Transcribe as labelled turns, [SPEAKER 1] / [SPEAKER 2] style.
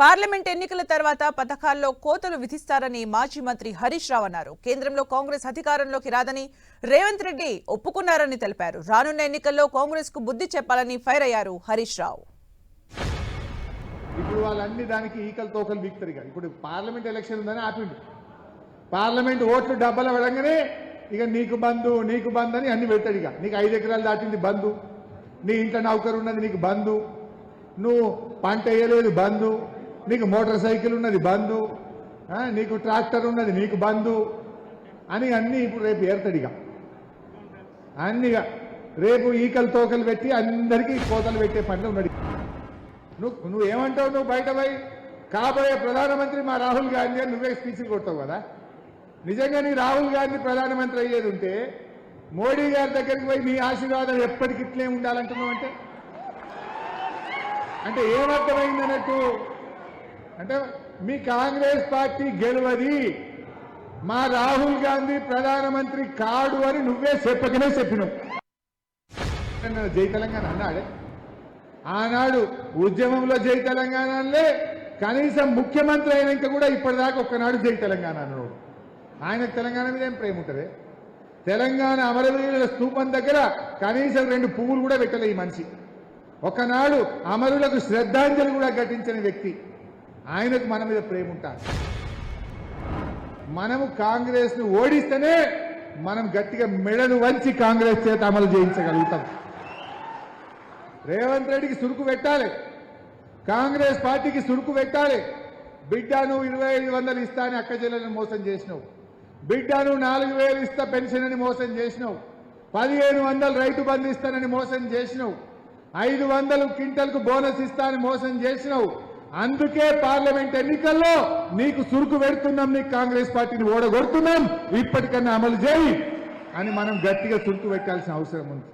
[SPEAKER 1] Parliament ఎన్నికల తర్వాత పథకాల్లో కోతలు విధిస్తారని మాజీ మంత్రి హరీష్ రావు అన్నారు. కేంద్రంలో కాంగ్రెస్ అధికారంలోకి రాదని రేవంత్ రెడ్డి ఒప్పుకున్నారని తెలిపారు. రానున్న ఎన్నికల్లో కాంగ్రెస్కు బుద్ధి చెప్పాలని ఫైర్ అయ్యారు హరీష్ రావు.
[SPEAKER 2] ఇప్పుడు వాళ్ళన్ని దానికి ఈకలు తోకలు వీక్తారు ఇక. ఇప్పుడు పార్లమెంట్ ఎలక్షన్ ఉందని ఆపిండు. పార్లమెంట్ ఓట్లు డబ్బలు వెళ్ళగానే ఇక నీకు బంధు నీకు బంద్ అని అన్ని పెడతాడు ఇక. నీకు ఐదు ఎకరాలు దాటింది బంధు. నీ ఇంట్లో నౌకరు ఉన్నది నీకు బంధు. నువ్వు పంట వేయలేదు బంధు. నీకు మోటార్ సైకిల్ ఉన్నది బంధు నీకు ట్రాక్టర్ ఉన్నది నీకు బంధు అని అన్నీ ఇప్పుడు రేపు ఏర్తడిగా ఇక. అన్ని ఇక. రేపు ఈకలు తోకలు పెట్టి అందరికీ కోతలు పెట్టే పనిలో ఉన్నాడు. నువ్వు నువ్వు ఏమంటావు నువ్వు బయట పోయి? కాబోయే ప్రధానమంత్రి మా రాహుల్ గాంధీ అని నువ్వే స్పీచ్లు కొడతావు కదా. నిజంగా నీ రాహుల్ గాంధీ ప్రధానమంత్రి అయ్యేది ఉంటే మోడీ గారి దగ్గరికి పోయి నీ ఆశీర్వాదం ఎప్పటికిట్లే ఉండాలంటున్నావు అంటే? అంటే ఏమర్థమైంది అన్నట్టు? అంటే మీ కాంగ్రెస్ పార్టీ గెలవది. మా రాహుల్ గాంధీ ప్రధానమంత్రి కాడు అని నువ్వే చెప్పకనే చెప్పినావు. జై తెలంగాణ అన్నాడే. ఆనాడు ఉద్యమంలో జై తెలంగాణ అనలే కనీసం ముఖ్యమంత్రి అయినాక కూడా ఇప్పటిదాకా ఒక్కనాడు జై తెలంగాణ అన్నాడు. ఆయనకు తెలంగాణ మీద ఏం ప్రేమ ఉంటుంది? తెలంగాణ అమరవీరుల స్థూపం దగ్గర కనీసం రెండు పువ్వులు కూడా పెట్టలే ఈ మనిషి. ఒకనాడు అమరులకు శ్రద్ధాంజలి కూడా ఘటించిన వ్యక్తి. ఆయనకు మన మీద ప్రేమ ఉంటారు మనము కాంగ్రెస్ను ఓడిస్తేనే మనం గట్టిగా మెడను వంచి కాంగ్రెస్ చేత అమలు చేయించగలుగుతాం. రేవంత్ రెడ్డికి సురుకు పెట్టాలి. కాంగ్రెస్ పార్టీకి సురుకు పెట్టాలి. బిడ్డ నువ్వు ఇరవై ఐదు వందలు ఇస్తా అని అక్క చెల్లెలను మోసం చేసినావు. బిడ్డ నువ్వు నాలుగు వేలు ఇస్తా పెన్షన్ అని మోసం చేసినావు. పదిహేను వందలు రైతు బంధు ఇస్తానని మోసం చేసినావు. ఐదు వందలు క్వింటల్కు బోనస్ ఇస్తానని మోసం చేసినావు. అందుకే పార్లమెంట్ ఎన్నికల్లో నీకు సురుకు పెడుతున్నాం నీకు కాంగ్రెస్ పార్టీని ఓడగొడుతున్నాం. ఇప్పటికన్నా అమలు చేయి. అని మనం గట్టిగా సురుకు పెట్టాల్సిన అవసరం ఉంది.